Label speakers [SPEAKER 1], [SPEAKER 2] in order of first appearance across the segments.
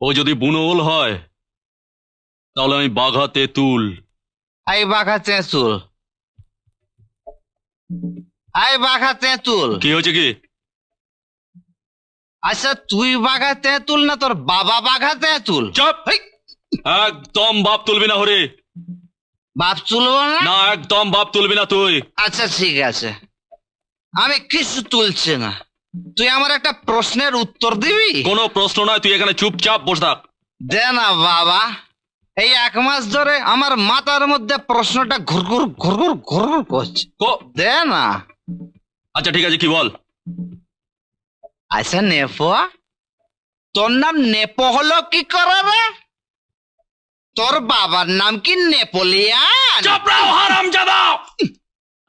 [SPEAKER 1] ও যদি বুনোল হয় তাহলে আমি বাঘা তেঁতুল।
[SPEAKER 2] আই বাঘা তেঁতুল। আই বাঘা তেঁতুল।
[SPEAKER 1] কি হয়েছে কি?
[SPEAKER 2] আচ্ছা তুই বাঘা তেঁতুল না তোর বাবা বাঘা তেঁতুল?
[SPEAKER 1] চাপ! একদম বাপ তুলবি না হরে।
[SPEAKER 2] বাপ তুলবো না?
[SPEAKER 1] না একদম বাপ তুলবি না তুই।
[SPEAKER 2] আচ্ছা ঠিক আছে। আমি কিছু তুলছি না। তুই আমার একটা প্রশ্নের উত্তর দিবি?
[SPEAKER 1] কোনো প্রশ্ন নয় তুই এখানে চুপচাপ বসে থাক।
[SPEAKER 2] দে না বাবা। এই এক মাস ধরে আমার মাথার মধ্যে প্রশ্নটা ঘুরঘুর ঘুরঘুর ঘুরঘুর করছে। দে না।
[SPEAKER 1] আচ্ছা ঠিক আছে কি বল?
[SPEAKER 2] আচ্ছা নেপো। তোর নাম নেপো হলো কি করে রে? তোর বাবার নাম কি নেপোলিয়ান?
[SPEAKER 1] চাপ রাও হারাম জাদা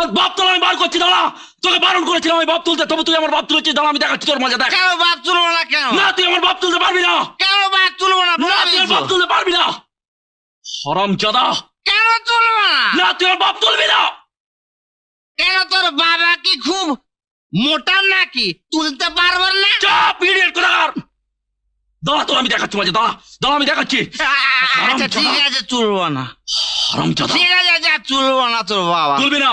[SPEAKER 1] আর বাপ তোলা আমি বার করছি দাঁড়া। তোকে বারণ করেছিলাম আমি বাপ তুলতে। তবে তুই আমার বাপ তুলেছিস দাঁড়া আমি দেখাচ্ছি তোর মজা দেখ।
[SPEAKER 2] কেন বাপ তুলবো না কেন?
[SPEAKER 1] না তুই আমার বাপ তুলতে পারবি না।
[SPEAKER 2] কেন বাপ তুলবো না
[SPEAKER 1] না তুই বাপ তুলতে পারবি না। হারাম জাদা
[SPEAKER 2] কেন তুলবো না?
[SPEAKER 1] না তুই আমার বাপ তুলবি না।
[SPEAKER 2] কেন তোর বাবা কি খুব মোটা নাকি? তুলতে পারব না?
[SPEAKER 1] চাপ ইডিয়েট কোথাকার। দাঁড়া তোর আমি দেখাচ্ছি মজা দাঁড়া দাঁড়া আমি দেখাচ্ছি।
[SPEAKER 2] আচ্ছা ঠিক আছে তুলবো না।
[SPEAKER 1] হারাম জাদা
[SPEAKER 2] ঠিক আছে যা তুলবো না তোর বাবা।
[SPEAKER 1] তুলবি না।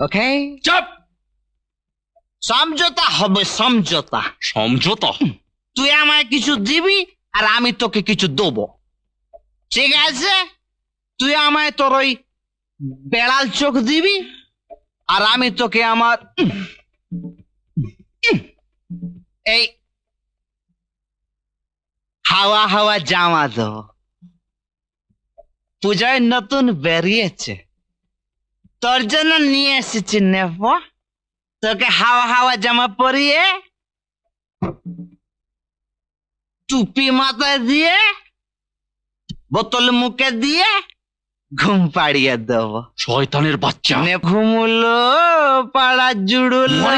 [SPEAKER 2] ওকে
[SPEAKER 1] চাপ
[SPEAKER 2] সমঝোতা হবে সমঝোতা
[SPEAKER 1] সমঝোতা
[SPEAKER 2] তুই আমায় কিছু দিবি আর আমি তোকে কিছু দেবো। ঠিক আছে? তুই আমায় তোর ওই বেড়াল চোখ দিবি আর আমি তোকে আমার এই হাওয়া হাওয়া জামা দেবো। পূজায় নতুন বেরিয়েছে। তোর জন্য নিয়ে এসেছি নেব। তোকে হাওয়া হাওয়া জামা পরিয়ে টুপি মাথায় দিয়ে বোতল মুখে দিয়ে ঘুম পাড়িয়ে দেবো।
[SPEAKER 1] শয়তানের বাচ্চা।
[SPEAKER 2] ঘুমুলো পাড়া জুড়ুলো।